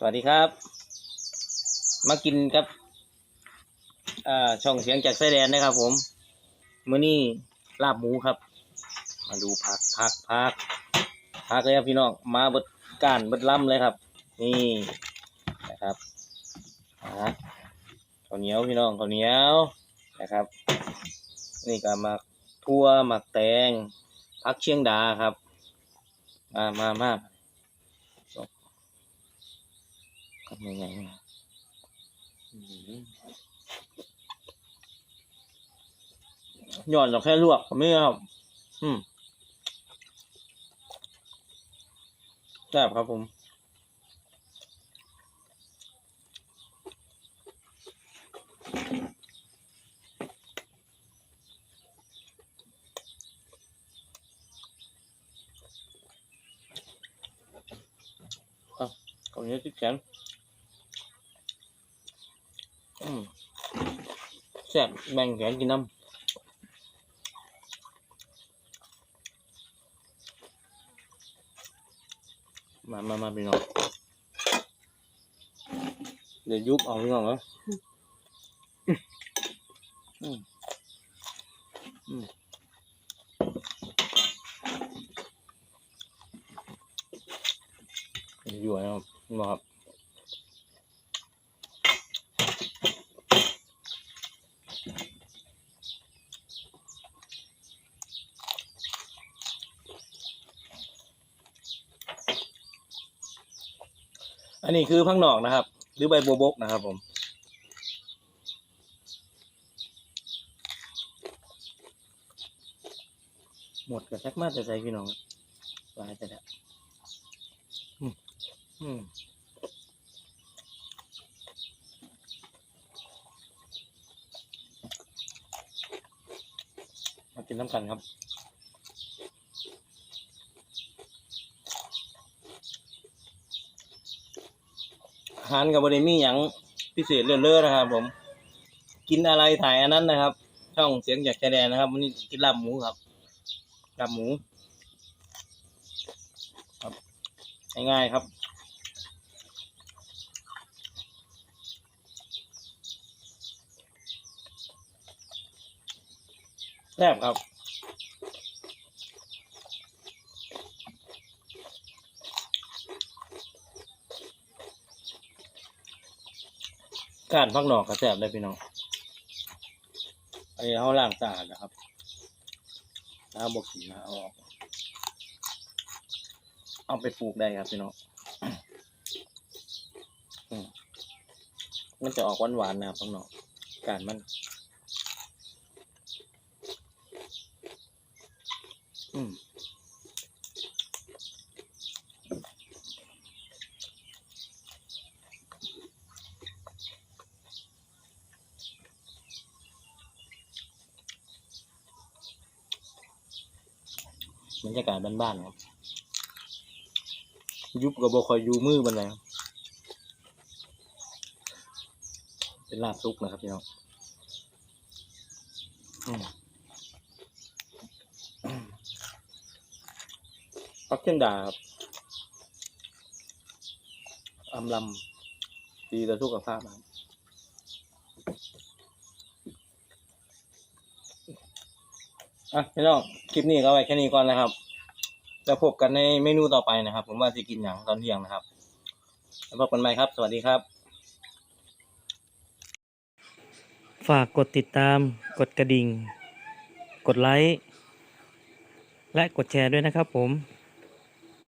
สวัสดีครับ มากินครับอ่าช่องเสียงจากไส้แดนนะครับ ผมมื้อนี้ลาบหมูครับ มาดูผักผักผักผักเลยครับพี่น้องมาบดก้านบดลำเลยครับ นี่นะครับข้าวเหนียวพี่น้องข้าวเหนียวนะครับ นี่ก็หมักทั่วหมักแตงผักเชียงดาครับ มามามา ทำยังไงเนี่ยอื้อหือหย่อนเราแค่ลวกไม่ครับ อืมแซ่บครับผม còn nhớ แซ่บแบ่งแขนกินน้ำมามามาพี่น้อง เดี๋ยวยุบเอาพี่น้องเหรออยู่นะครับ อันนี้คือพังหนอกนะครับ หรือใบบัวบกนะครับผมหมดกับแท็กมาแต่ใส่พี่น้องลายแต่ละอืมมากินน้ำกันครับ หารกับบริมีอย่างพิเศษเลื่อๆนะครับ ผม กินอะไรถ่ายอันนั้นนะครับ ช่องเสียงจากชายแดนนะครับวันนี้กินลาบหมูครับลาบหมู ครับง่ายๆครับแซ่บครับ การพักหนอกก็แซ่บได้พี่น้องไอ้เขาล้างสะอาดนะครับน้ำบกสีนะเอาออก เอาไปปลูกได้ครับพี่น้องมันจะออกหวานๆนะพักหนอกการมันอืม บรรยากาศบ้านๆครับ ยุบกับบคอยยูมือบันไดเป็นลาบซุกนะครับพี่น้องอืมพักเชียงดาครับอำลำดีต่อสุขภาพนะครับอะพี่น้อง ลิปนี้ก็ไว้แค่นี้ก่อนนะครับแล้วพบกันในเมนูต่อไปนะครับ ผมว่าจะกินอย่างตอนเที่ยงนะครับแล้วพบกันใหม่ครับ สวัสดีครับ ฝากกดติดตาม กดกระดิ่ง กดไลค์ และกดแชร์ด้วยนะครับผม